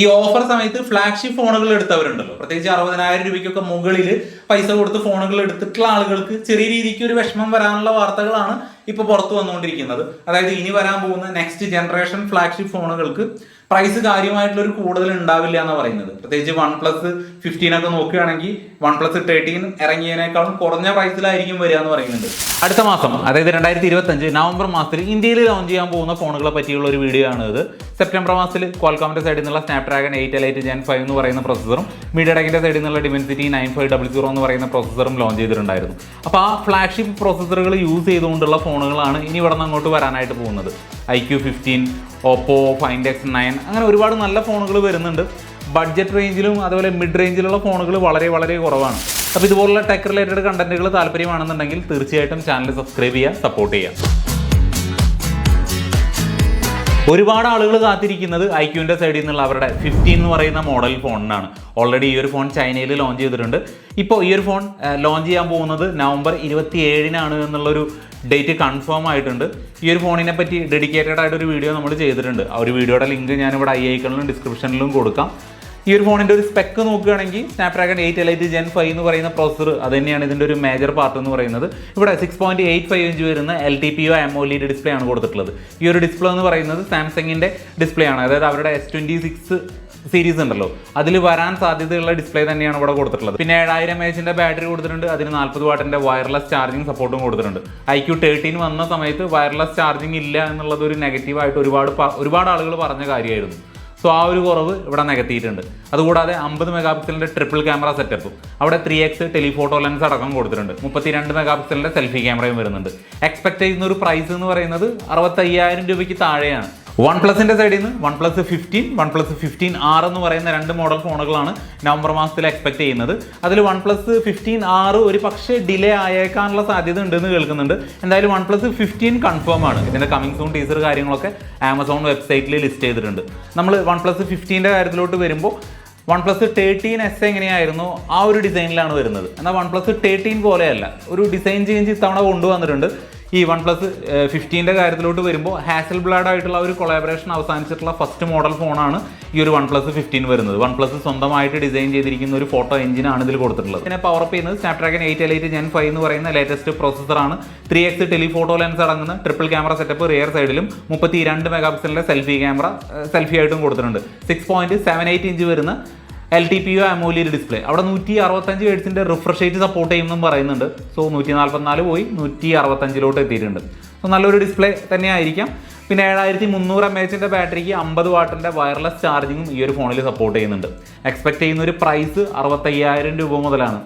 ഈ ഓഫർ സമയത്ത് ഫ്ലാഗ്ഷിപ്പ് ഫോണുകൾ എടുത്തവരുണ്ടല്ലോ. പ്രത്യേകിച്ച് അറുപതിനായിരം രൂപയ്ക്കൊക്കെ മുകളിൽ പൈസ കൊടുത്ത് ഫോണുകൾ എടുത്തിട്ടുള്ള ആളുകൾക്ക് ചെറിയ രീതിക്ക് ഒരു വിഷമം വരാനുള്ള വാർത്തകളാണ് ഇപ്പൊ പുറത്തു വന്നുകൊണ്ടിരിക്കുന്നത്. അതായത് ഇനി വരാൻ പോകുന്ന നെക്സ്റ്റ് ജനറേഷൻ ഫ്ലാഗ്ഷിപ്പ് ഫോണുകൾക്ക് പ്രൈസ് കാര്യമായിട്ടുള്ള ഒരു കൂടുതൽ ഉണ്ടാവില്ല എന്ന് പറയുന്നത്. പ്രത്യേകിച്ച് വൺ പ്ലസ് ഫിഫ്റ്റീൻ ഒക്കെ നോക്കുകയാണെങ്കിൽ വൺ പ്ലസ് തേർട്ടീൻ ഇറങ്ങിയതിനേക്കാളും കുറഞ്ഞ പ്രൈസിലായിരിക്കും വരിക എന്ന് പറയുന്നുണ്ട്. അടുത്ത മാസം അതായത് രണ്ടായിരത്തി ഇരുപത്തഞ്ച് നവംബർ മാസത്തിൽ ഇന്ത്യയിൽ ലോഞ്ച് ചെയ്യാൻ പോകുന്ന ഫോണുകളെ പറ്റിയുള്ള ഒരു വീഡിയോ ആണ് ഇത് സെപ്റ്റംബർ മാസത്തിൽ കോൽക്കാമിന്റെ സൈഡിൽ നിന്നുള്ള Snapdragon eight L eight gen five എന്ന് പറയുന്ന പ്രോസസറും മീഡിയടെക്കിന്റെ സൈഡിൽ നിന്നുള്ള Dimensity nine five double zero എന്ന് പറയുന്ന പ്രോസസറും ലോഞ്ച് ചെയ്തിട്ടുണ്ടായിരുന്നു. അപ്പോൾ ആ ഫ്ലാഗ്ഷിപ്പ് പ്രോസസ്സറുകൾ യൂസ് ചെയ്തുകൊണ്ടുള്ള ഫോണുകളാണ് ഇനി ഇവിടെ നിന്ന് അങ്ങോട്ട് വരാനായിട്ട് പോകുന്നത്. I Q fifteen Oppo find X nine അങ്ങനെ ഒരുപാട് നല്ല ഫോണുകൾ വരുന്നുണ്ട്. ബഡ്ജറ്റ് റേഞ്ചിലും അതുപോലെ മിഡ് റേഞ്ചിലുള്ള ഫോണുകൾ വളരെ വളരെ കുറവാണ്. അപ്പോൾ ഇതുപോലുള്ള ടെക് റിലേറ്റഡ് കണ്ടന്റുകൾ താല്പര്യമാണെന്നുണ്ടെങ്കിൽ തീർച്ചയായിട്ടും ചാനൽ സബ്സ്ക്രൈബ് ചെയ്യുക സപ്പോർട്ട് ചെയ്യുക. ഒരുപാട് ആളുകൾ കാത്തിരിക്കുന്നത് ഐക്യുവിന്റെ സൈഡിൽ നിന്നുള്ള അവരുടെ ഫിഫ്റ്റീൻ എന്ന് പറയുന്ന മോഡൽ ഫോണിനാണ് ഓൾറെഡി ഈ ഒരു ഫോൺ ചൈനയിൽ ലോഞ്ച് ചെയ്തിട്ടുണ്ട്. ഇപ്പോൾ ഈ ഒരു ഫോൺ ലോഞ്ച് ചെയ്യാൻ പോകുന്നത് നവംബർ ഇരുപത്തി ഏഴിനാണ് എന്നുള്ളൊരു ഡേറ്റ് കൺഫേം ആയിട്ടുണ്ട്. ഈ ഒരു ഫോണിനെ പറ്റി ഡെഡിക്കേറ്റഡ് ആയിട്ടൊരു വീഡിയോ നമ്മൾ ചെയ്തിട്ടുണ്ട്. ആ ഒരു വീഡിയോയുടെ ലിങ്ക് ഞാനിവിടെ ഐ ഐക്കണിലും ഡിസ്ക്രിപ്ഷനിലും കൊടുക്കാം. ഈ ഒരു ഫോണിന്റെ ഒരു സ്പെക്ക് നോക്കുകയാണെങ്കിൽ Snapdragon eight elite gen five എന്ന് പറയുന്ന പ്രോസർ അത് തന്നെയാണ് ഇതിന്റെ ഒരു മേജർ പാർട്ട് എന്ന് പറയുന്നത്. ഇവിടെ six point eight five inch വരുന്ന എൽ ടി പി ഒ എംഒലിയുടെ ഡിസ്പ്ലേ ആണ് കൊടുത്തിട്ടുള്ളത്. ഈ ഒരു ഡിസ്പ്ലേ എന്ന് പറയുന്നത് സാംസങ്ങിന്റെ ഡിസ്പ്ലേ ആണ്. അതായത് അവരുടെ എസ് ട്വന്റി സിക്സ് സീരീസ് ഉണ്ടല്ലോ. അതിൽ വരാൻ സാധ്യതയുള്ള ഡിസ്പ്ലേ തന്നെയാണ് ഇവിടെ കൊടുത്തിട്ടുള്ളത്. പിന്നെ ഏഴായിരം എച്ചിന്റെ ബാറ്ററി കൊടുത്തിട്ടുണ്ട്. അതിന് നാൽപ്പത് വാട്ടിന്റെ വയർലെസ് ചാർജിങ് സപ്പോർട്ടും കൊടുത്തിട്ടുണ്ട്. ഐ ക്യു തേർട്ടീൻ വന്ന സമയത്ത് വയർലെസ് ചാർജിങ് ഇല്ല എന്നുള്ളത് ഒരു നെഗറ്റീവായിട്ട് ഒരുപാട് ഒരുപാട് ആളുകൾ പറഞ്ഞ കാര്യമായിരുന്നു. സോ ആ ഒരു കുറവ് ഇവിടെ നികത്തിയിട്ടുണ്ട്. അതുകൂടാതെ അമ്പത് മെഗാ പിക്സലിന്റെ ട്രിപ്പിൾ ക്യാമറ സെറ്റപ്പും അവിടെ ത്രീ എക്സ് ടെലിഫോട്ടോ ലെൻസ് അടക്കം കൊടുത്തിട്ടുണ്ട്. മുപ്പത്തിരണ്ട് മെഗാ പിക്സലിന്റെ സെൽഫി ക്യാമറയും വരുന്നുണ്ട്. എക്സ്പെക്ട് ചെയ്യുന്ന ഒരു പ്രൈസ് എന്ന് പറയുന്നത് അറുപത്തയ്യായിരം രൂപയ്ക്ക് താഴെയാണ്. വൺ പ്ലസിന്റെ സൈഡിൽ നിന്ന് one plus fifteen one plus fifteen R എന്ന് പറയുന്ന രണ്ട് മോഡൽ ഫോണുകളാണ് നവംബർ മാസത്തിൽ എക്സ്പെക്ട് ചെയ്യുന്നത്. അതിൽ വൺ പ്ലസ് ഫിഫ്റ്റീൻ ആറ് ഒരു പക്ഷേ ഡിലേ ആയേക്കാനുള്ള സാധ്യത ഉണ്ടെന്ന് കേൾക്കുന്നുണ്ട്. എന്തായാലും വൺ പ്ലസ് ഫിഫ്റ്റീൻ കൺഫേം ആണ്. ഇതിന്റെ കമ്മിങ് സൂൺ ടീസർ കാര്യങ്ങളൊക്കെ ആമസോൺ വെബ്സൈറ്റിൽ ലിസ്റ്റ് ചെയ്തിട്ടുണ്ട്. നമ്മൾ വൺ പ്ലസ് ഫിഫ്റ്റീന്റെ കാര്യത്തിലോട്ട് വരുമ്പോൾ വൺ പ്ലസ് തേർട്ടീൻ എസ് എങ്ങനെയായിരുന്നു ആ ഒരു ഡിസൈനിലാണ് വരുന്നത്. എന്നാൽ വൺ പ്ലസ് തേർട്ടീൻ പോലെയല്ല. ഒരു ഡിസൈൻ ചേഞ്ച് ഇത്തവണ കൊണ്ടുവന്നിട്ടുണ്ട്. ഈ വൺ പ്ലസ് ഫിഫ്റ്റീന്റെ കാര്യത്തിലോട്ട് വരുമ്പോൾ ഹാസൽ ബ്ലാഡ് ആയിട്ടുള്ള ഒരു കൊളാബറേഷൻ അവസാനിച്ചിട്ടുള്ള ഫസ്റ്റ് മോഡൽ ഫോണാണ് ഈ ഒരു വൺ പ്ലസ് ഫിഫ്റ്റീൻ വരുന്നത്. വൺ പ്ലസ് സ്വന്തമായിട്ട് ഡിസൈൻ ചെയ്തിരിക്കുന്ന ഒരു ഫോട്ടോ എഞ്ചിനാണ് ഇതിൽ കൊടുത്തിട്ടുള്ളത്. പിന്നെ പവർ അപ്പ് ചെയ്യുന്നത് Snapdragon eight elite gen five എന്ന് പറയുന്ന ലേറ്റസ്റ്റ് പ്രോസസ്സറാണ് ത്രീ എക്സ് ടെലിഫോട്ടോ ലെൻസ് അടങ്ങുന്ന ട്രിപ്പിൾ ക്യാമറ സെറ്റപ്പ് റിയർ സൈഡിലും മുപ്പത്തി രണ്ട് മെഗാ പിക്സലിന്റെ സെൽഫി ക്യാമറ സെൽഫി ആയിട്ടും കൊടുത്തിട്ടുണ്ട്. Six point seven eight inch വരുന്ന എൽ ടി പി ഒ അമോലിയുടെ ഡിസ്പ്ലേ അവിടെ നൂറ്റി അറുപത്തഞ്ച് എഴുത്തിന്റെ റിഫ്രഷ് റേറ്റ് സപ്പോർട്ട് ചെയ്യുമെന്നും പറയുന്നുണ്ട്. സോ നൂറ്റി നാൽപ്പത്തിനാല് പോയി നൂറ്റി അറുപത്തഞ്ചിലോട്ട് എത്തിയിട്ടുണ്ട്. സോ നല്ലൊരു ഡിസ്പ്ലേ തന്നെയായിരിക്കാം. പിന്നെ ഏഴായിരത്തി മുന്നൂറ് എം എച്ചിന്റെ ബാറ്ററിക്ക് അമ്പത് വാട്ടിന്റെ വയർലെസ് ചാർജിങ്ങും ഈ ഒരു ഫോണിൽ സപ്പോർട്ട് ചെയ്യുന്നുണ്ട്. എക്സ്പെക്ട് ചെയ്യുന്ന ഒരു പ്രൈസ് അറുപത്തയ്യായിരം രൂപ മുതലാണ്.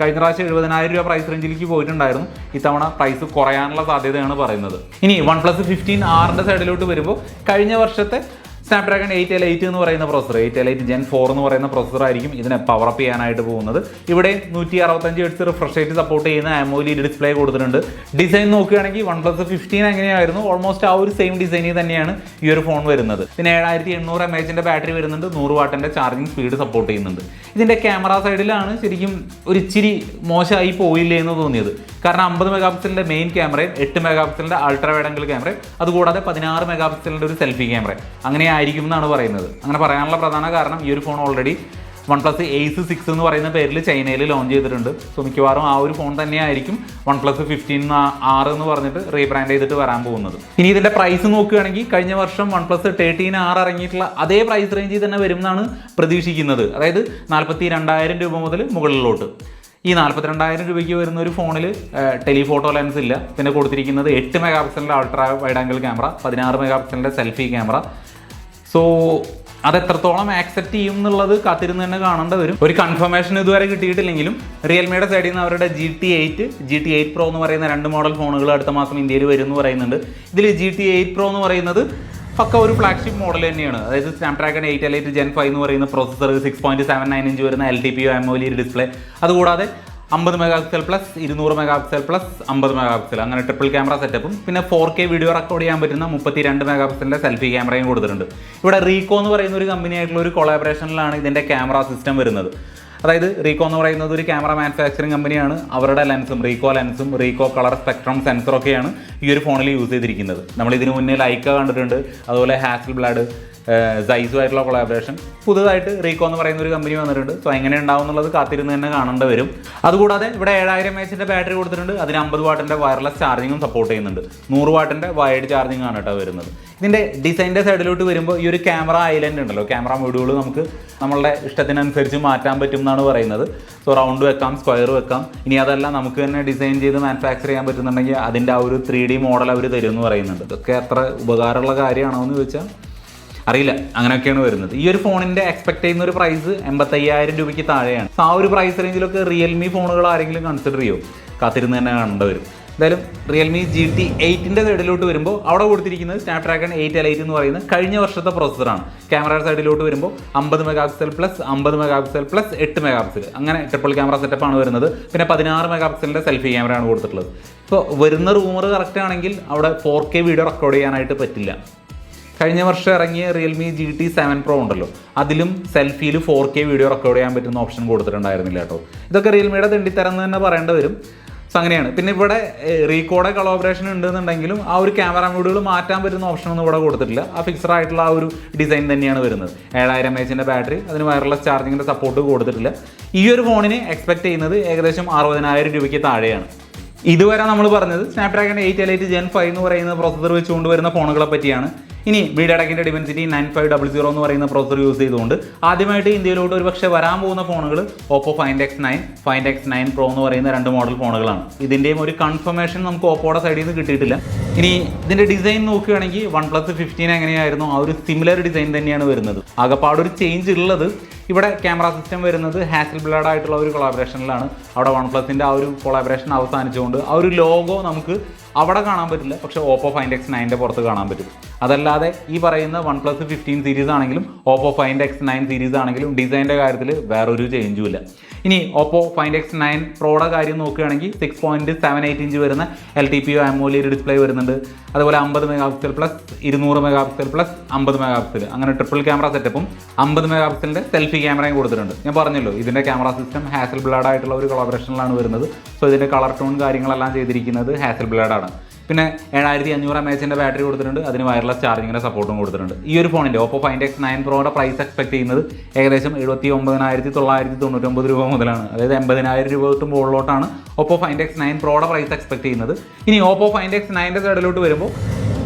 കഴിഞ്ഞ പ്രാവശ്യം എഴുപതിനായിരം രൂപ പ്രൈസ് റേഞ്ചിലേക്ക് പോയിട്ടുണ്ടായിരുന്നു. ഇത്തവണ പ്രൈസ് കുറയാനുള്ള സാധ്യതയാണ് പറയുന്നത്. ഇനി വൺ പ്ലസ് ഫിഫ്റ്റീൻ ആറിന്റെ സൈഡിലോട്ട് വരുമ്പോൾ കഴിഞ്ഞ വർഷത്തെ സ്നാപ്ഡ്രാഗൺ എയ്റ്റ് എൽ എയ്റ്റ് എന്ന് പറയുന്ന processor eight L eight gen four എന്ന് പറയുന്ന പ്രോസസർ ആയിരിക്കും ഇതിനെ പവർ അപ്പ് ചെയ്യാനായിട്ട് പോകുന്നത്. ഇവിടെ നൂറ്റി അറുപത്തഞ്ച് ഹെഡ്സ് റിഫ്രഷ് റേറ്റ് സപ്പോർട്ട് ചെയ്യുന്ന ആമോലി ഡിസ്പ്ലേ കൊടുത്തിട്ടുണ്ട്. ഡിസൈൻ നോക്കുകയാണെങ്കിൽ വൺ പ്ലസ് ഫിഫ്റ്റീൻ എങ്ങനെയായിരുന്നു ഓൾമോസ്റ്റ് ആ ഒരു സെയിം ഡിസൈനിൽ തന്നെയാണ് ഈ ഒരു ഫോൺ വരുന്നത്. പിന്നെ ഏഴായിരത്തി എണ്ണൂറ് എം എച്ചിന്റെ ബാറ്ററി വരുന്നുണ്ട്. നൂറ് വാട്ടിന്റെ ചാർജിങ് സ്പീഡ് സപ്പോർട്ട് ചെയ്യുന്നുണ്ട്. ഇതിന്റെ ക്യാമറ സൈഡിലാണ് ശരിക്കും ഒരു ഇച്ചിരി മോശമായി പോയില്ലേ എന്ന് തോന്നിയത്. കാരണം അമ്പത് മെഗാ പിക്സലിന്റെ മെയിൻ ക്യാമറയും എട്ട് മെഗാ പിക്സലിന്റെ അൾട്രാ വൈഡ് ആംഗിൾ ക്യാമറയും അതുകൂടാതെ പതിനാറ് മെഗാ പിക്സലിന്റെ ഒരു സെൽഫി ക്യാമറയും അങ്ങനെ ആയിരിക്കും എന്നാണ് പറയുന്നത്. അങ്ങനെ പറയാനുള്ള പ്രധാന കാരണം ഈ ഒരു phone already one plus ace six എന്ന് പറയുന്ന പേരിൽ ചൈനയിൽ ലോഞ്ച് ചെയ്തിട്ടുണ്ട്. സോ മിക്കവാറും ആ ഒരു ഫോൺ തന്നെയായിരിക്കും വൺ പ്ലസ് ഫിഫ്റ്റീൻ ആറ് എന്ന് പറഞ്ഞിട്ട് റീബ്രാൻഡ് ചെയ്തിട്ട് വരാൻ പോകുന്നത്. ഇനി ഇതിന്റെ പ്രൈസ് നോക്കുകയാണെങ്കിൽ കഴിഞ്ഞ വർഷം വൺ പ്ലസ് തേർട്ടീൻ ആറ് ഇറങ്ങിയിട്ടുള്ള അതേ പ്രൈസ് റേഞ്ചിൽ തന്നെ വരും എന്നാണ് പ്രതീക്ഷിക്കുന്നത്. അതായത് നാൽപ്പത്തി രണ്ടായിരം രൂപ മുതൽ മുകളിലോട്ട്. ഈ നാൽപ്പത്തിരണ്ടായിരം രൂപയ്ക്ക് വരുന്ന ഒരു ഫോണിൽ ടെലിഫോട്ടോ ലെൻസ് ഇല്ല. പിന്നെ കൊടുത്തിരിക്കുന്നത് എട്ട് മെഗാ പിക്സലിന്റെ അൾട്രാ വൈഡ് ആംഗിൾ ക്യാമറ പതിനാറ് മെഗാ പിക്സലിന്റെ സെൽഫി ക്യാമറ സോ അത് എത്രത്തോളം ആക്സെപ്റ്റ് ചെയ്യും എന്നുള്ളത് കാത്തിരുന്ന് തന്നെ കാണേണ്ട വരും. ഒരു കൺഫർമേഷൻ ഇതുവരെ കിട്ടിയിട്ടില്ലെങ്കിലും റിയൽമിയുടെ സൈഡിൽ നിന്ന് അവരുടെ G T eight G T eight pro എന്ന് പറയുന്ന രണ്ട് മോഡൽ ഫോണുകൾ അടുത്ത മാസം ഇന്ത്യയിൽ വരും എന്ന് പറയുന്നുണ്ട്. ഇതിൽ ജി ടി എയ്റ്റ് പ്രോ എന്ന് പറയുന്നത് പക്ക ഒരു ഫ്ലാഗ്ഷിപ്പ് മോഡൽ തന്നെയാണ്. അതായത് Snapdragon eight elite gen five എന്ന് പറയുന്ന processor six point seven nine inch വരുന്ന എൽ ടി പി ഒ ഒലി ഡിസ്പ്ലേ അതുകൂടാതെ അമ്പത് മെഗാ പിക്സൽ പ്ലസ് ഇരുന്നൂറ് മെഗാ പിക്സൽ പ്ലസ് അമ്പത് മെഗാ പിക്സൽ അങ്ങനെ ട്രിപ്പിൾ ക്യാമറ സെറ്റപ്പും പിന്നെ ഫോർ കെ വീഡിയോ റെക്കോർഡ് ചെയ്യാൻ പറ്റുന്ന മുപ്പത്തി രണ്ട് മെഗാ പിക്സലിന്റെ സെൽഫി ക്യാമറയും കൊടുത്തിട്ടുണ്ട്. ഇവിടെ റീകോ എന്ന് പറയുന്ന ഒരു കമ്പനി ആയിട്ടുള്ള ഒരു കൊളാബറേഷനിലാണ് ഇതിന്റെ ക്യാമറ സിസ്റ്റം വരുന്നത്. അതായത് റീകോ എന്ന് പറയുന്നത് ഒരു ക്യാമറ മാനുഫാക്ചറിങ് കമ്പനിയാണ് അവരുടെ ലെൻസും റീകോ ലെൻസും റീകോ കളർ സ്പെക്ട്രം സെൻസറൊക്കെയാണ് ഈ ഒരു ഫോണിൽ യൂസ് ചെയ്തിരിക്കുന്നത്. നമ്മൾ ഇതിനു മുന്നേ ലൈക്ക കണ്ടിട്ടുണ്ട്. അതുപോലെ ഹാസിൽ ബ്ലാഡ് സൈസുമായിട്ടുള്ള കൊളാബറേഷൻ പുതുതായിട്ട് റീകോ എന്ന് പറയുന്ന ഒരു കമ്പനി വന്നിട്ടുണ്ട്. സോ എങ്ങനെ ഉണ്ടാവും എന്നുള്ളത് കാത്തിരുന്ന് തന്നെ കാണേണ്ടി വരും. അതുകൂടാതെ ഇവിടെ ഏഴായിരം എച്ചിന്റെ ബാറ്ററി കൊടുത്തിട്ടുണ്ട്. അതിന് അമ്പത് വാട്ടിന്റെ വയർലെസ് ചാർജിങ്ങും സപ്പോർട്ട് ചെയ്യുന്നുണ്ട്. നൂറ് വാട്ടിന്റെ വയർഡ് ചാർജിങ് ആണ് കേട്ടോ വരുന്നത്. ഇതിന്റെ ഡിസൈന്റെ സൈഡിലോട്ട് വരുമ്പോൾ ഈ ഒരു ക്യാമറ ഐലൻഡ് ഉണ്ടല്ലോ. ക്യാമറ മൊഡ്യൂൾ നമുക്ക് നമ്മളുടെ ഇഷ്ടത്തിനനുസരിച്ച് മാറ്റാൻ പറ്റും എന്നാണ് പറയുന്നത്. സോ റൗണ്ട് വെക്കാം സ്ക്വയർ വെക്കാം. ഇനി അതല്ല നമുക്ക് തന്നെ ഡിസൈൻ ചെയ്ത് മാനുഫാക്ചർ ചെയ്യാൻ പറ്റുന്നുണ്ടെങ്കിൽ അതിന്റെ ആ ഒരു ത്രീ ഡി മോഡൽ അവർ തരും എന്ന് പറയുന്നുണ്ട്. ഇതൊക്കെ എത്ര ഉപകാരമുള്ള കാര്യമാണോ എന്ന് ചോദിച്ചാൽ അറിയില്ല. അങ്ങനെയൊക്കെയാണ് വരുന്നത്. ഈ ഒരു ഫോണിന്റെ എക്സ്പെക്ട് ചെയ്യുന്ന ഒരു പ്രൈസ് എൺപത്തയ്യായിരം രൂപയ്ക്ക് താഴെയാണ്. ആ ഒരു പ്രൈസ് റേഞ്ചിലൊക്കെ റിയൽമി ഫോണുകൾ ആരെങ്കിലും കൺസിഡർ ചെയ്യോ? കാത്തിരുന്ന് തന്നെ കാണേണ്ടി വരും. എന്തായാലും റിയൽമി ജി ടി എയ്റ്റിന്റെ സൈഡിലോട്ട് വരുമ്പോൾ അവിടെ കൊടുത്തിരിക്കുന്നത് സ്നാപ്ഡ്രാഗൺ എയ്റ്റ് എൽ എയ്റ്റ് എന്ന് പറയുന്നത് കഴിഞ്ഞ വർഷത്തെ പ്രോസസ്സറാണ് ക്യാമറ സൈഡിലോട്ട് വരുമ്പോൾ അമ്പത് മെഗാ പിക്സൽ പ്ലസ് അമ്പത് മെഗാ പിക്സൽ പ്ലസ് എട്ട് മെഗാ പിക്സൽ അങ്ങനെ ട്രിപ്പിൾ ക്യാമറ സെറ്റപ്പാണ് വരുന്നത്. പിന്നെ പതിനാറ് മെഗാ പിക്സലിന്റെ സെൽഫി ക്യാമറയാണ് കൊടുത്തിട്ടുള്ളത്. ഇപ്പോൾ വരുന്ന റൂമർ കറക്റ്റ് ആണെങ്കിൽ അവിടെ ഫോർ കെ വീഡിയോ റെക്കോർഡ് ചെയ്യാനായിട്ട് പറ്റില്ല. കഴിഞ്ഞ വർഷം ഇറങ്ങിയ Realme G T seven pro ഉണ്ടല്ലോ. അതിലും സെൽഫിയിൽ ഫോർ കെ വീഡിയോ റെക്കോർഡ് ചെയ്യാൻ പറ്റുന്ന ഓപ്ഷൻ കൊടുത്തിട്ടുണ്ടായിരുന്നില്ല കേട്ടോ. ഇതൊക്കെ റിയൽമിയുടെ തെണ്ടിത്തരം തന്നെ പറയേണ്ടി വരും. സോ അങ്ങനെയാണ്. പിന്നെ ഇവിടെ റീകോഡ് കളോബറേഷൻ ഉണ്ടെന്നുണ്ടെങ്കിലും ആ ഒരു ക്യാമറ മോഡുകൾ മാറ്റാൻ പറ്റുന്ന ഓപ്ഷൻ ഒന്നും ഇവിടെ കൊടുത്തിട്ടില്ല. ആ ഫിക്സഡ് ആയിട്ടുള്ള ആ ഒരു ഡിസൈൻ തന്നെയാണ് വരുന്നത്. ഏഴായിരം എച്ചിന്റെ ബാറ്ററി അതിന് വയർലെസ് ചാർജിങ്ങിന്റെ സപ്പോർട്ട് കൊടുത്തിട്ടില്ല. ഈ ഒരു ഫോണിന് എക്സ്പെക്ട് ചെയ്യുന്നത് ഏകദേശം അറുപതിനായിരം രൂപയ്ക്ക് താഴെയാണ്. ഇതുവരെ നമ്മൾ പറഞ്ഞത് Snapdragon eight L eight gen five എന്ന് പറയുന്ന പ്രോസസർ വെച്ചുകൊണ്ട് വരുന്ന ഫോണുകളെ പറ്റിയാണ്. ഇനി മീഡിയടെക്കിന്റെ Dimensity nine five double zero എന്ന് പറയുന്ന പ്രോസർ യൂസ് ചെയ്തുകൊണ്ട് ആദ്യമായിട്ട് ഇന്ത്യയിലോട്ട് ഒരു പക്ഷേ വരാൻ പോകുന്ന ഫോണുകൾ Oppo find X nine find X nine pro എന്ന് പറയുന്ന രണ്ട് മോഡൽ ഫോണുകളാണ്. ഇതിന്റെയും ഒരു കൺഫർമേഷൻ നമുക്ക് ഓപ്പോയുടെ സൈഡിൽ നിന്ന് കിട്ടിയിട്ടില്ല. ഇനി ഇതിന്റെ ഡിസൈൻ നോക്കുകയാണെങ്കിൽ വൺ പ്ലസ് ഫിഫ്റ്റീൻ എങ്ങനെയായിരുന്നു? ആ ഒരു സിമിലർ ഡിസൈൻ തന്നെയാണ് വരുന്നത്. ആകപ്പാടൊരു ചേഞ്ച് ഉള്ളത്. ഇവിടെ ക്യാമറ സിസ്റ്റം വരുന്നത് ഹാസിൽ ബ്ലാഡ് ആയിട്ടുള്ള ഒരു കൊളാബറേഷനിലാണ് അവിടെ വൺ പ്ലസിന്റെ ആ ഒരു കൊളാബറേഷൻ അവസാനിച്ചുകൊണ്ട് ആ ഒരു ലോഗോ നമുക്ക് അവിടെ കാണാൻ പറ്റില്ല. പക്ഷേ ഓപ്പോ ഫൈൻഡ് എക്സ് നയന്റെ പുറത്ത് കാണാൻ പറ്റും. അതല്ലാതെ ഈ പറയുന്ന വൺ പ്ലസ് ഫിഫ്റ്റീൻ സീരീസ് ആണെങ്കിലും Oppo find X nine series ആണെങ്കിലും ഡിസൈന്റെ കാര്യത്തിൽ വേറൊരു ചേഞ്ചും ഇല്ല. ഇനി ഓപ്പോ ഫൈൻഡ് എക്സ് നയൻ പ്രോയുടെ കാര്യം നോക്കുകയാണെങ്കിൽ six point seven eight inch വരുന്ന L T P O AMOLED display വരുന്നുണ്ട്. അതുപോലെ അമ്പത് മെഗാ പിക്സൽ പ്ലസ് ഇരുന്നൂറ് മെഗാ പിക്സൽ പ്ലസ് അമ്പത് മെഗാ പിക്സൽ അങ്ങനെ ട്രിപ്പിൾ ക്യാമറ സെറ്റപ്പും അമ്പത് മെഗാ പിക്സലിന്റെ സെൽഫി ക്യാമറയും കൊടുത്തിട്ടുണ്ട്. ഞാൻ പറഞ്ഞല്ലോ ഇതിന്റെ ക്യാമറ സിസ്റ്റം ഹാസൽ ബ്ലാഡ് ആയിട്ടുള്ള ഒരു കൊളാബറേഷനിലാണ് വരുന്നത്. സോ ഇതിന്റെ കളർ ടോൺ കാര്യങ്ങളെല്ലാം ചെയ്തിരിക്കുന്നത് ഹാസൽ ബ്ലാഡാണ് പിന്നെ ഏഴായിരത്തി അഞ്ഞൂറ് എം എച്ചിന്റെ ബാറ്ററി കൊടുത്തിട്ടുണ്ട്. അതിന് വയർലെസ് ചാർജിങ്ങിന്റെ സപ്പോർട്ടും കൊടുത്തിട്ടുണ്ട്. ഈ ഒരു ഫോണിന്റെ ഓപ്പോ ഫൈൻഡ് എക്സ് നയൻ പ്രോയുടെ പ്രൈസ് എക്സ്പെക്ട് ചെയ്യുന്നത് ഏകദേശം എഴുപത്തി ഒമ്പതിനായിരത്തി തൊള്ളായിരത്തി തൊണ്ണൂറ്റൊമ്പത് രൂപ മുതലാണ്. അതായത് എൺപതിനായിരം രൂപ തൊട്ട് മുകളിലോട്ടാണ് ഓപ്പോ ഫൈൻഡ് എക്സ് നയൻ പ്രോയുടെ പ്രൈസ് എക്സ്പെക്ട് ചെയ്യുന്നത്. ഇനി ഓപ്പോ ഫൈൻഡ് എക്സ് നയന്റെ സൈഡിലോട്ട് വരുമ്പോൾ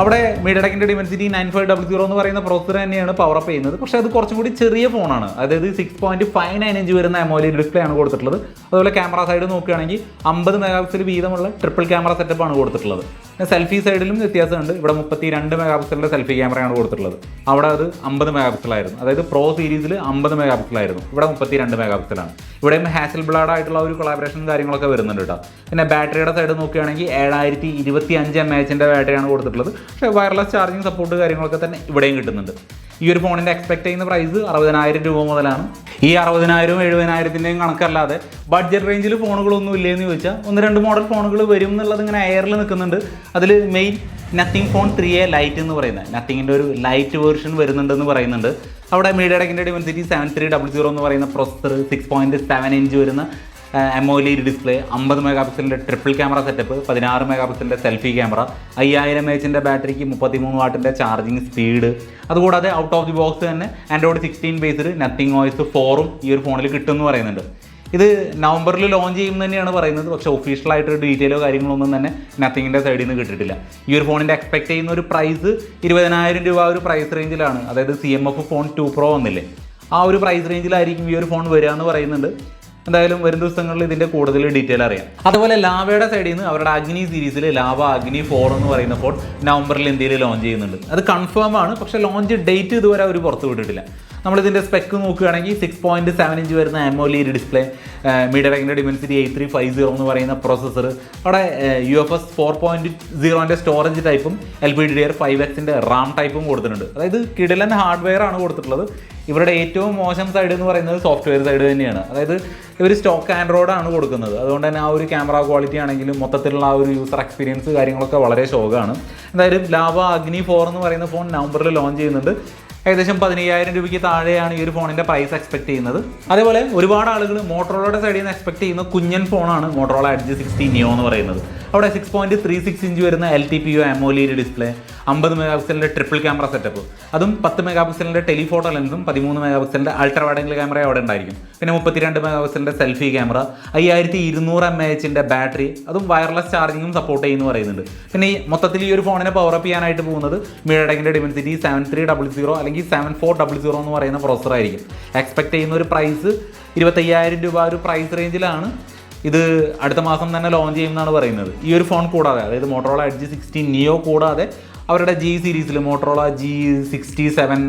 അവിടെ മീഡിയടെക്കിന്റെ Dimensity nine five double zero എന്ന് പറയുന്ന പ്രോസർ തന്നെയാണ് പവർ അപ്പ് ചെയ്യുന്നത്. പക്ഷേ അത് കുറച്ചും കൂടി ചെറിയ ഫോണാണ് അതായത് six point five nine inch വരുന്ന എമോലി ഡിസ്പ്ലേ ആണ് കൊടുത്തിട്ടുള്ളത്. അതുപോലെ ക്യാമറ സൈഡ് നോക്കുകയാണെങ്കിൽ അമ്പത് മെഗാ പിക്സൽ വീതമുള്ള ട്രിപ്പിൾ ക്യാമറ സെറ്റപ്പ് ആണ് കൊടുത്തിട്ടുള്ളത്. പിന്നെ സെൽഫി സൈഡിലും വ്യത്യാസമുണ്ട്. ഇവിടെ മുപ്പത്തി രണ്ട് മെഗാ പിക്സലിന്റെ സെൽഫി ക്യാമറയാണ് കൊടുത്തിട്ടുള്ളത്. അവിടെ അത് അമ്പത് മെഗാ പിക്സലായിരുന്നു അതായത് പ്രോ സീരീസിൽ അമ്പത് മെഗാ പിക്സലായിരുന്നു ഇവിടെ മുപ്പത്തി രണ്ട് മെഗാ പിക്സലാണ് ഇവിടെയും ഹാസൽ ബ്ലാഡ് ആയിട്ടുള്ള ഒരു കൊളാബറേഷൻ കാര്യങ്ങളൊക്കെ വരുന്നുണ്ട് കേട്ടോ. പിന്നെ ബാറ്ററിയുടെ സൈഡ് നോക്കുകയാണെങ്കിൽ ഏഴായിരത്തി ഇരുപത്തി അഞ്ച് എം എച്ചിന്റെ ബാറ്ററിയാണ് കൊടുത്തിട്ടുള്ളത്. പക്ഷേ വയർലെസ് ചാർജിങ് സപ്പോർട്ട് കാര്യങ്ങളൊക്കെ തന്നെ ഇവിടെയും കിട്ടുന്നുണ്ട്. ഈ ഒരു ഫോണിന്റെ എക്സ്പെക്ട് ചെയ്യുന്ന പ്രൈസ് അറുപതിനായിരം രൂപ മുതലാണ്. ഈ അറുപതിനായിരവും എഴുപതിനായിരത്തിന്റെയും കണക്കല്ലാതെ ബഡ്ജറ്റ് റേഞ്ചിൽ ഫോണുകളൊന്നും ഇല്ലയെന്ന് ചോദിച്ചാൽ ഒന്ന് രണ്ട് മോഡൽ ഫോണുകൾ വരും എന്നുള്ളത് ഇങ്ങനെ എയറിൽ നിൽക്കുന്നുണ്ട് അതിൽ main Nothing phone three A lite എന്ന് പറയുന്നത്. നത്തിങ്ങിന്റെ ഒരു ലൈറ്റ് വേർഷൻ വരുന്നുണ്ടെന്ന് പറയുന്നുണ്ട്. അവിടെ മീഡിയടെക്കിന്റെ Dimensity seven three double zero എന്ന് പറയുന്ന processor six point seven inch വരുന്ന എമോലി ഡിസ്പ്ലേ അമ്പത് മെഗാ പിക്സലിന്റെ ട്രിപ്പിൾ ക്യാമറ സെറ്റപ്പ് പതിനാറ് മെഗാ പിക്സലിന്റെ സെൽഫി ക്യാമറ അയ്യായിരം എച്ചിന്റെ ബാറ്ററിക്ക് മുപ്പത്തിമൂന്ന് വാട്ടിന്റെ ചാർജിങ് സ്പീഡ് അതുകൂടാതെ ഔട്ട് ഓഫ് ദി ബോക്സ് തന്നെ Android sixteen based Nothing OS ഫോറും ഈ ഒരു ഫോണിൽ കിട്ടുമെന്ന് പറയുന്നുണ്ട്. ഇത് നവംബറിൽ ലോഞ്ച് ചെയ്യും തന്നെയാണ് പറയുന്നത്. പക്ഷേ ഒഫീഷ്യലായിട്ട് ഡീറ്റെയിലോ കാര്യങ്ങളൊന്നും തന്നെ നത്തിങ്ങിന്റെ സൈഡിൽ നിന്ന് കിട്ടിയിട്ടില്ല. ഈ ഒരു ഫോണിന്റെ എക്സ്പെക്ട് ചെയ്യുന്ന ഒരു പ്രൈസ് ഇരുപതിനായിരം രൂപ ഒരു പ്രൈസ് റേഞ്ചിലാണ് അതായത് C M F phone two pro വന്നില്ലേ. ആ ഒരു പ്രൈസ് റേഞ്ചിലായിരിക്കും ഈ ഒരു ഫോൺ വരിക എന്ന് പറയുന്നുണ്ട്. എന്തായാലും വരും ദിവസങ്ങളിൽ ഇതിന്റെ കൂടുതൽ ഡീറ്റെയിൽ അറിയാം. അതുപോലെ ലാവയുടെ സൈഡിൽ നിന്ന് അവരുടെ അഗ്നി സീരീസിൽ ലാവ അഗ്നി ഫോർ എന്ന് പറയുന്ന ഫോൺ നവംബറിൽ ഇന്ത്യയിൽ ലോഞ്ച് ചെയ്യുന്നുണ്ട്. അത് കൺഫേം ആണ് പക്ഷേ ലോഞ്ച് ഡേറ്റ് ഇതുവരെ അവർ പുറത്തു വിട്ടിട്ടില്ല. നമ്മളിതിന്റെ സ്പെക്ക് നോക്കുകയാണെങ്കിൽ സിക്സ് പോയിന്റ് സെവൻ ഇഞ്ച് വരുന്ന AMOLED display media മീഡിയടെക്കിന്റെ Dimensity eight three five zero എന്ന് പറയുന്ന പ്രോസസ്സർ അവിടെ U F S four point സീറോന്റെ storage ടൈപ്പും L P D D R five എക്സിന്റെ റാം ടൈപ്പും കൊടുത്തിട്ടുണ്ട്. അതായത് കിടലൻ ഹാർഡ്വെയർ ആണ് കൊടുത്തിട്ടുള്ളത്. ഇവരുടെ ഏറ്റവും മോശം സൈഡ് എന്ന് പറയുന്നത് സോഫ്റ്റ്വെയർ സൈഡ് തന്നെയാണ്. അതായത് ഇവർ സ്റ്റോക്ക് ആൻഡ്രോയിഡാണ് കൊടുക്കുന്നത്. അതുകൊണ്ട് തന്നെ ആ ഒരു ക്യാമറ ക്വാളിറ്റി ആണെങ്കിലും മൊത്തത്തിലുള്ള ആ ഒരു യൂസർ എക്സ്പീരിയൻസ് കാര്യങ്ങളൊക്കെ വളരെ ശോകമാണ്. എന്തായാലും ലാവ അഗ്നി ഫോർ എന്ന് പറയുന്ന ഫോൺ നവംബറിൽ ലോഞ്ച് ചെയ്യുന്നുണ്ട്. ഏകദേശം പതിനയ്യായിരം രൂപയ്ക്ക് താഴെയാണ് ഈ ഒരു ഫോണിന്റെ പ്രൈസ് എക്സ്പെക്ട് ചെയ്യുന്നത്. അതേപോലെ ഒരുപാട് ആളുകൾ മോട്ടോറോളയുടെ സൈഡിൽ നിന്ന് എക്സ്പെക്ട് ചെയ്യുന്ന കുഞ്ഞൻ ഫോണാണ് മോട്ടോറോള അഡ്ജ് സിക്സ്റ്റി നിയോ എന്ന് പറയുന്നത്. അവിടെ six point three six inch വരുന്ന L T P U AMOLED display അമ്പത് മെഗാ പിക്സലിന്റെ ട്രിപ്പിൾ ക്യാമറ സെറ്റപ്പ് അതും പത്ത് മെഗാ പിക്സലിന്റെ ടെലിഫോട്ടോ ലെൻസും പതിമൂന്ന് മെഗാ പിക്സലിന്റെ അൾട്രാ വൈഡ് ആംഗിൾ ക്യാമറ അവിടെ ഉണ്ടായിരിക്കും. പിന്നെ മുപ്പത്തിരണ്ട് മെഗാ പിക്സലിന്റെ സെൽഫി ക്യാമറ അയ്യായിരത്തി ഇരുന്നൂറ് എം എച്ചിന്റെ ബാറ്ററി അതും വയർലെസ് ചാർജിങ്ങും സപ്പോർട്ട് ചെയ്യുന്നു പറയുന്നുണ്ട്. പിന്നെ ഈ മൊത്തത്തിൽ ഈ ഒരു ഫോണിനെ പവർ അപ്പ് ചെയ്യാനായിട്ട് പോകുന്നത് മീഡിയടെക്കിന്റെ Dimensity seven three double zero അല്ലെങ്കിൽ സെവൻ ഫോർ ഡബിൾ സീറോ എന്ന് പറയുന്ന പ്രോസർ ആയിരിക്കും. എക്സ്പെക്ട് ചെയ്യുന്ന ഒരു പ്രൈസ് ഇരുപത്തയ്യായിരം രൂപ ഒരു പ്രൈസ് റേഞ്ചിലാണ് ഇത് അടുത്ത മാസം തന്നെ ലോഞ്ച് ചെയ്യുമെന്നാണ് പറയുന്നത്. ഈ ഒരു ഫോൺ കൂടാതെ അതായത് മോട്ടോറോള എഡ്ജ് സിക്സ്റ്റീൻ നിയോ കൂടാതെ അവരുടെ ജി സീരീസിൽ മോട്ടറോള ജി സിക്സ്റ്റി സെവൻ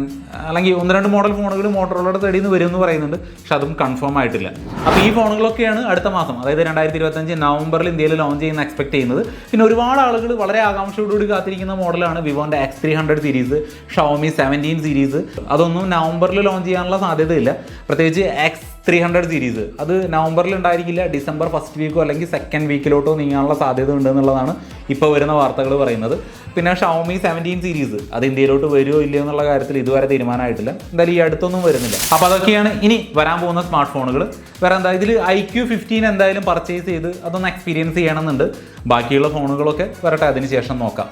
അല്ലെങ്കിൽ ഒന്ന് രണ്ട് മോഡൽ ഫോണുകൾ മോട്ടറോളയുടെ സൈഡിൽ നിന്ന് വരും എന്ന് പറയുന്നുണ്ട്. പക്ഷെ അതും കൺഫേം ആയിട്ടില്ല. അപ്പോൾ ഈ ഫോണുകളൊക്കെയാണ് അടുത്ത മാസം അതായത് രണ്ടായിരത്തി ഇരുപത്തഞ്ച് നവംബറിൽ ഇന്ത്യയിൽ ലോഞ്ച് ചെയ്യുന്ന എക്സ്പെക്ട് ചെയ്യുന്നത്. പിന്നെ ഒരുപാട് ആളുകൾ വളരെ ആകാംക്ഷയോടുകൂടി കാത്തിരിക്കുന്ന മോഡലാണ് വിവോന്റെ X three hundred series Xiaomi seventeen series അതൊന്നും നവംബറിൽ ലോഞ്ച് ചെയ്യാനുള്ള സാധ്യതയില്ല. പ്രത്യേകിച്ച് എക്സ് ത്രീ ഹൺഡ്രഡ് സീരീസ് അത് നവംബറിൽ ഉണ്ടായിരിക്കില്ല ഡിസംബർ ഫസ്റ്റ് വീക്കോ അല്ലെങ്കിൽ സെക്കൻഡ് വീക്കിലോട്ടോ നീങ്ങാനുള്ള സാധ്യത ഉണ്ട് എന്നുള്ളതാണ് ഇപ്പോൾ വരുന്ന വാർത്തകൾ പറയുന്നത്. പിന്നെ ഷൗമി സെവന്റീൻ സീരീസ് അത് ഇന്ത്യയിലോട്ട് വരുമോ ഇല്ലയോ എന്നുള്ള കാര്യത്തിൽ ഇതുവരെ തീരുമാനമായിട്ടില്ല. എന്തായാലും ഈ അടുത്തൊന്നും വരുന്നില്ല. അപ്പോൾ അതൊക്കെയാണ് ഇനി വരാൻ പോകുന്ന സ്മാർട്ട് ഫോണുകൾ വേറെ എന്താ ഇതിൽ ഐ ക്യു ഫിഫ്റ്റീൻ എന്തായാലും പർച്ചേസ് ചെയ്ത് അതൊന്ന് എക്സ്പീരിയൻസ് ചെയ്യണമെന്നുണ്ട്. ബാക്കിയുള്ള ഫോണുകളൊക്കെ വരട്ടെ അതിന് ശേഷം നോക്കാം.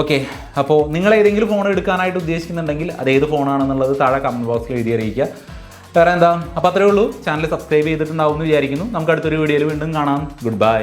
ഓക്കെ അപ്പോൾ നിങ്ങൾ ഏതെങ്കിലും ഫോൺ എടുക്കാനായിട്ട് ഉദ്ദേശിക്കുന്നുണ്ടെങ്കിൽ അത് ഏത് ഫോണാണെന്നുള്ളത് താഴെ കമന്റ് ബോക്സിൽ എഴുതി അറിയിക്കുക. വേറെ എന്താ അപ്പോൾ അത്രേ ഉള്ളൂ. ചാനൽ സബ്സ്ക്രൈബ് ചെയ്തിട്ടുണ്ടാവും എന്ന് വിചാരിക്കുന്നു. നമുക്ക് അടുത്തൊരു വീഡിയോയിൽ വീണ്ടും കാണാം. Good bye